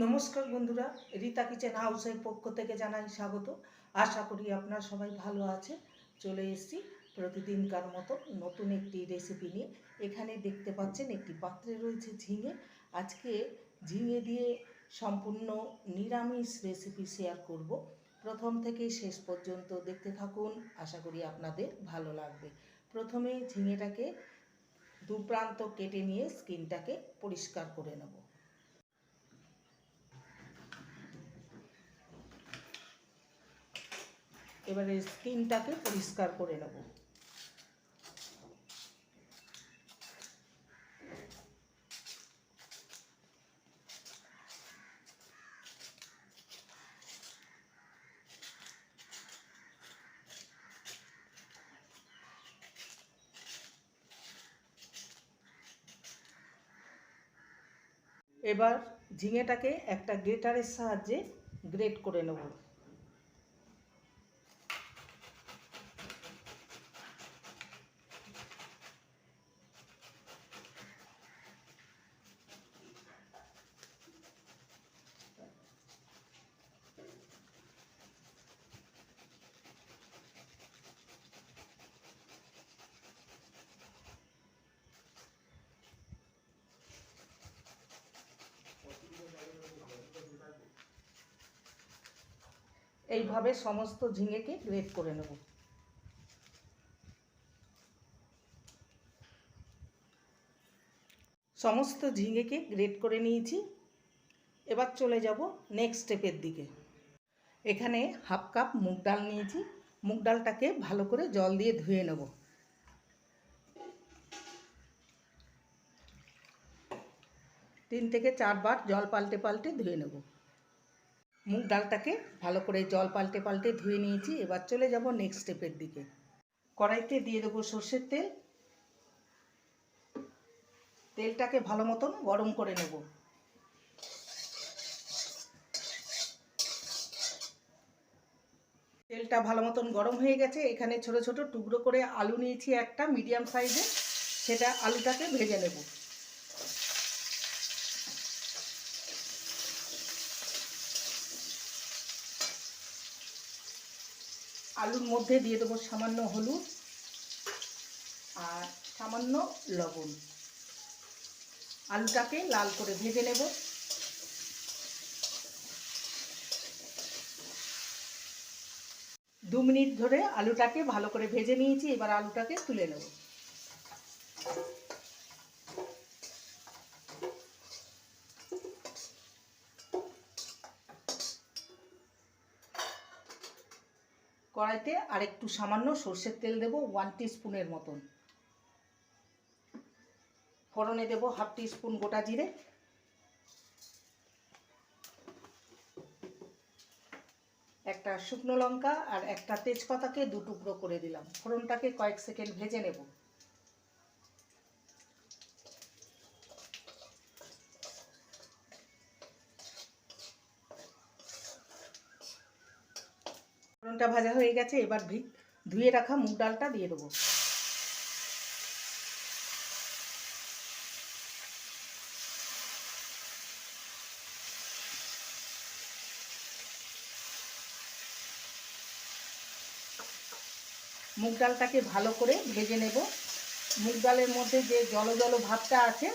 নমস্কার বন্ধুরা, রীতা কিচেন হাউসের পক্ষ থেকে জানাই স্বাগত। আশা করি আপনারা সবাই ভালো আছে চলে এসেছি প্রতিদিনকার মতো নতুন একটি রেসিপি নিয়ে। এখানে দেখতে পাচ্ছেন একটি পাত্রে রয়েছে ঝিঙে। আজকে ঝিঙে দিয়ে সম্পূর্ণ নিরামিষ রেসিপি শেয়ার করব। প্রথম থেকে শেষ পর্যন্ত দেখতে থাকুন, আশা করি আপনাদের ভালো লাগবে। প্রথমে ঝিঙেটাকে দু প্রান্ত কেটে নিয়ে স্কিনটাকে পরিষ্কার করে নেব। এবারে স্কিনটাকে পরিষ্কার করে নেব। এবার ঝিঙেটাকে একটা গ্রেটারের সাহায্যে গ্রেট করে নেব। এইভাবে সমস্ত ঝিঙেকে গ্রেট করে নেব। সমস্ত ঝিঙেকে গ্রেট করে নিয়েছি। এবার চলে যাব নেক্সট স্টেপের দিকে। এখানে হাফ কাপ মুগ ডাল নিয়েছি। মুগ ডালটাকে ভালো করে জল দিয়ে ধুয়ে নেব। তিন থেকে চারবার জল পাল্টে পাল্টে ধুয়ে নেব। মুগ ডালটাকে ভালো করে জল পাল্টে পাল্টে ধুয়ে নিয়েছি। এবার চলে যাব নেক্সট স্টেপের দিকে। কড়াইতে দিয়ে দেবো সর্ষের তেল। তেলটাকে ভালো মতন গরম করে নেব। তেলটা ভালো মতন গরম হয়ে গেছে। এখানে ছোট ছোট টুকরো করে আলু নিয়েছি একটা মিডিয়াম সাইজে সেটা আলুটাকে ভেজে নেব। আলুর মধ্যে দিয়ে দেবো সামান্য হলুদ আর সামান্য লবণ। আলুটাকে লাল করে ভেজে নেব। দু মিনিট ধরে আলুটাকে ভালো করে ভেজে নিয়েছি, এবার আলুটাকে তুলে নেব। কড়াইতে আর একটু সামান্য সর্ষের তেল দেব ওয়ান স্পুনের মতন। ফোড়নে দেব হাফ স্পুন গোটা জিরে। একটা শুকনো লঙ্কা আর একটা তেজপাতাকে দু টুকরো করে দিলাম। ফোড়নটাকে কয়েক সেকেন্ড ভেজে নেব। ফোড়নটা ভাজা হয়ে গেছে, এবার ধুয়ে রাখা মুগ ডালটা দিয়ে দেবো। মুগ ডালটাকে ভালো করে ভেজে নেব। মুগ ডালের মধ্যে যে জল জল ভাবটা আছে,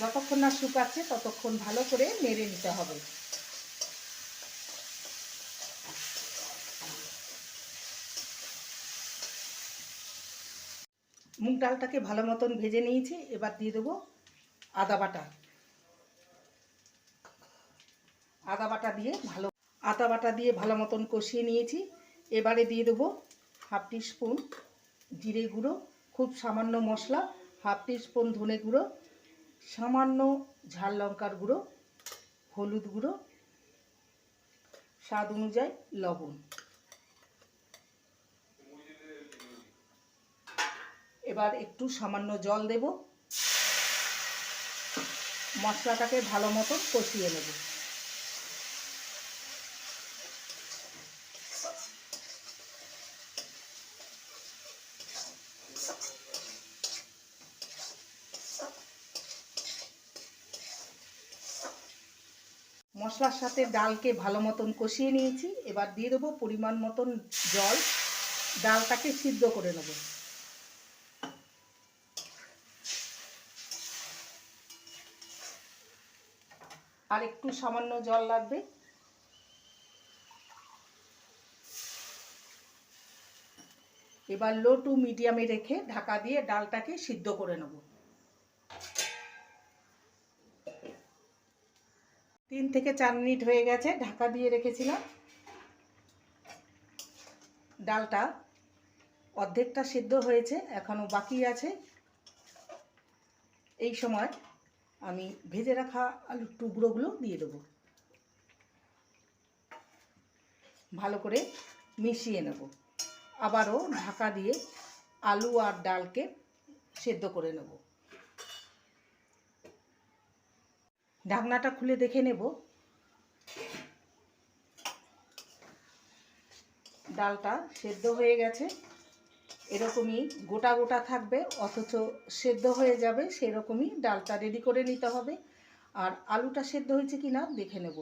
যতক্ষণ না শুকাচ্ছে ততক্ষণ ভালো করে নেড়ে নিতে হবে। মুগ ডালটাকে ভালো মতন ভেজে নিয়েছি, এবার দিয়ে দেবো আদা বাটা। আদা বাটা দিয়ে ভালো, আদা বাটা দিয়ে ভালো মতন কষিয়ে নিয়েছি। এবারে দিয়ে দেবো হাফ স্পুন জিরে গুঁড়ো, খুব সামান্য মশলা, হাফ স্পুন ধনে গুঁড়ো, সামান্য ঝাল লঙ্কার গুঁড়ো, হলুদ গুঁড়ো, স্বাদ অনুযায়ী লবণ। এবার একটু সামান্য জল দেব। মশলাটাকে ভালো মতো কষিয়ে নেব। মশলার সাথে ডালকে ভালো মতন কষিয়ে নিয়েছি। এবার দিয়ে দেবো পরিমাণ মতন জল। ডালটাকে সিদ্ধ করে নেব। আর একটু সামান্য জল লাগবে। এবার লো টু মিডিয়ামে রেখে ঢাকা দিয়ে ডালটাকে সিদ্ধ করে নেব। তিন থেকে চার মিনিট হয়ে গেছে, ঢাকা দিয়ে রেখেছিলাম। ডালটা অর্ধেকটা সিদ্ধ হয়েছে এখনও বাকি আছে। এই সময় আমি ভেজে রাখা আলুর টুকরোগুলো দিয়ে দেবো। ভালো করে মিশিয়ে নেব। আবারও ঢাকা দিয়ে আলু আর ডালকে সেদ্ধ করে নেব। ঢাকনাটা খুলে দেখে নেব। ডালটা সেদ্ধ হয়ে গেছে। এরকমই গোটা গোটা থাকবে, অথচ সেদ্ধ হয়ে যাবে, সেরকমই ডালটা রেডি করে নিতে হবে। আর আলুটা সেদ্ধ হয়েছে কি না দেখে নেব।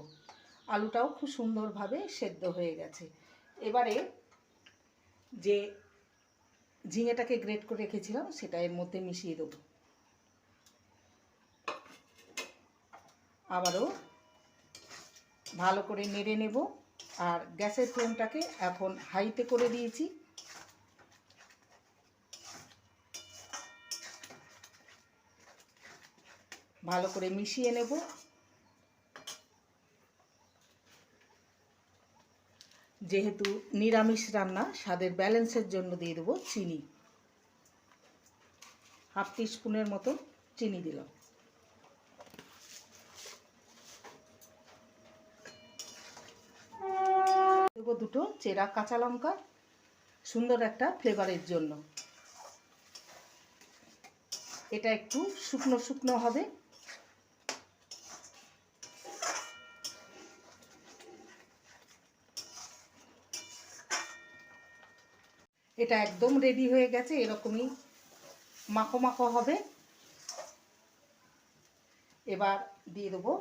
আলুটাও খুব সুন্দরভাবে সেদ্ধ হয়ে গেছে। এবারে যে ঝিঙেটাকে গ্রেট করে রেখেছিলাম, সেটা এর মধ্যে মিশিয়ে দেবো। আবারও ভালো করে নেড়ে নেব। আর গ্যাসের ফ্লেমটাকে এখন হাইতে করে দিয়েছি। ভালো করে মিশিয়ে নেব। যেহেতু নিরামিষ রান্না, স্বাদের ব্যালেন্সের জন্য দিয়ে দেবো চিনি। হাফ স্পুনের মতো চিনি দিলাম। দেবো দুটো চেরা কাঁচা লঙ্কা, সুন্দর একটা ফ্লেভারের জন্য। এটা একটু শুকনো শুকনো হবে। এটা একদম রেডি হয়ে গেছে, এরকমই মাখো মাখো হবে। এবার দিয়ে দেবো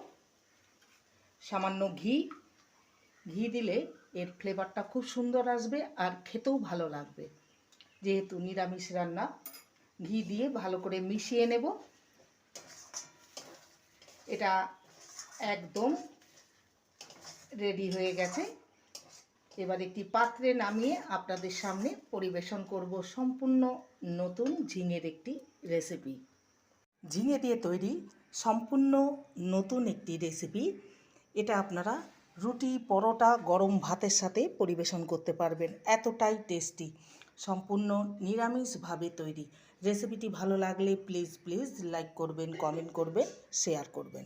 সামান্য ঘি। ঘি দিলে এর ফ্লেভারটা খুব সুন্দর আসবে আর খেতেও ভালো লাগবে। যেহেতু নিরামিষ রান্না, ঘি দিয়ে ভালো করে মিশিয়ে নেব। এটা একদম রেডি হয়ে গেছে। এবার একটি পাত্রে নামিয়ে আপনাদের সামনে পরিবেশন করব সম্পূর্ণ নতুন ঝিঙের একটি রেসিপি ঝিঙে দিয়ে তৈরি সম্পূর্ণ নতুন একটি রেসিপি এটা আপনারা রুটি, পরোটা, গরম ভাতের সাথে পরিবেশন করতে পারবেন। এতটাই টেস্টি সম্পূর্ণ নিরামিষভাবে তৈরি। রেসিপিটি ভালো লাগলে প্লিজ প্লিজ লাইক করবেন কমেন্ট করবেন শেয়ার করবেন।